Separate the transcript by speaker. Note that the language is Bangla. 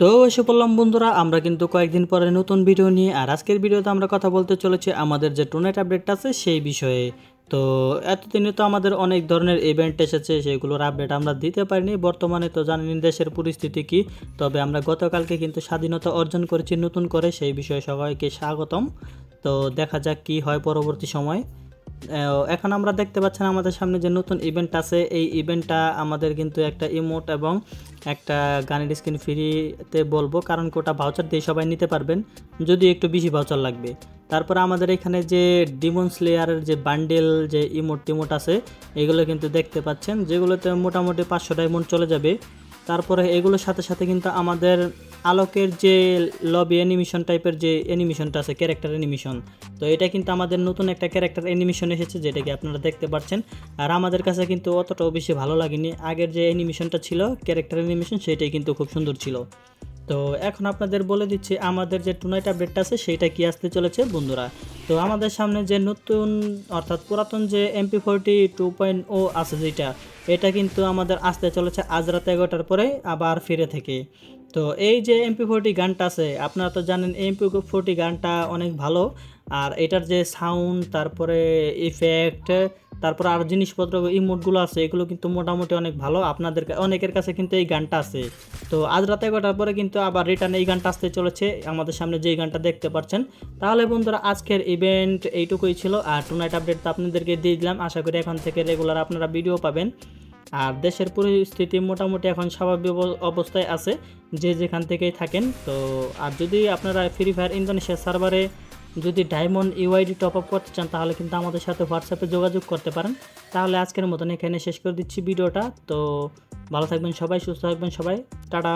Speaker 1: তো এসে পড়লাম বন্ধুরা, আমরা কিন্তু কয়েকদিন পরে নতুন ভিডিও নিয়ে আর আজকের ভিডিওতে আমরা কথা বলতে চলেছি আমাদের যে টোনাইট আপডেট আছে সেই বিষয়ে। তো এতদিনে তো আমাদের অনেক ধরনের ইভেন্ট এসেছে, সেগুলোর আপডেট আমরা দিতে পারিনি। বর্তমানে তো জানেন দেশের পরিস্থিতি কি, তবে আমরা গতকালকে কিন্তু স্বাধীনতা অর্জন করেছি নতুন করে, সেই বিষয়ে সবাইকে স্বাগতম। তো দেখা যাক কি হয় পরবর্তী সময়। এখন আমরা দেখতে পাচ্ছেন আমাদের সামনে যে নতুন ইভেন্ট আছে, এই ইভেন্টটা আমাদের কিন্তু একটা ইমোট এবং একটা গানের স্ক্রিন ফ্রিতে বলব, কারণ কোটা ভাউচার দিয়ে সবাই নিতে পারবেন যদি একটু বেশি ভাউচার লাগবে। তারপরে আমাদের এখানে যে ডিমন স্লেয়ারের যে বান্ডেল যে ইমোট টিমোট আছে, এগুলো কিন্তু দেখতে পাচ্ছেন, যেগুলোতে মোটামুটি পাঁচশো ডায়মন্ড চলে যাবে। তারপরে এগুলোর সাথে সাথে কিন্তু আমাদের আলোকের যে লবি অ্যানিমেশন টাইপের যে অ্যানিমেশনটা আছে ক্যারেক্টার অ্যানিমেশন তো এটা কিন্তু আমাদের নতুন একটা ক্যারেক্টার অ্যানিমেশন এসেছে যেটাকে আপনারা দেখতে পাচ্ছেন। আর আমাদের কাছে কিন্তু অতটাও বেশি ভালো লাগেনি। আগের যে অ্যানিমেশনটা ছিল ক্যারেক্টার অ্যানিমেশন সেটাই কিন্তু খুব সুন্দর ছিল। তো এখন আপনাদের বলে দিচ্ছি, আমাদের যে টুনাইট আপডেটটা আছে সেইটা কি আসতে চলেছে, বন্ধুরা? তো আমাদের সামনে যে নতুন, অর্থাৎ পুরাতন যে এমপি ফোরটি টু পয়েন্ট ও আছে, যেটা এটা কিন্তু আমাদের আসতে চলেছে আজ রাত এগারোটার পরে আবার ফিরে থেকে। তো এই যে এমপি ফোরটি গানটা আছে, আপনারা তো জানেন এমপি ফোরটি গানটা অনেক ভালো। আর এটার যে সাউন্ড তারপরে ইফেক্ট তারপর আর জিনিসপত্র ইমোটগুলো আছে, এগুলো কিন্তু মোটামুটি অনেক ভালো। আপনাদের অনেকের কাছে কিন্তু এই গানটা আছে। তো আজ রাতে এগারোটার পরে কিন্তু আবার রিটার্ন এই গানটা আসতে চলেছে। আমাদের সামনে যেই গানটা দেখতে পাচ্ছেন। তাহলে বন্ধুরা, আজকের ইভেন্ট এইটুকুই ছিল। আর টুনাইট আপডেট তো আপনাদেরকে দিয়ে দিলাম। আশা করি এখন থেকে রেগুলার আপনারা ভিডিও পাবেন। আর দেশের পরিস্থিতি মোটামুটি এখন স্বাভাবিক অব- অবস্থায় আছে, যে যেখান থেকেই থাকেন। তো আর যদি আপনারা ফ্রি ফায়ার ইন্দোনেশিয়া সার্ভারে যদি ডায়মন্ড ইউআইডি টপ আপ করতে চান, তাহলে কিন্তু আমাদের সাথে হোয়াটসঅ্যাপে যোগাযোগ করতে পারেন। তাহলে আজকের মতন এখানে শেষ করে দিচ্ছি ভিডিওটা। তো ভালো থাকবেন সবাই, সুস্থ থাকবেন সবাই। টাটা!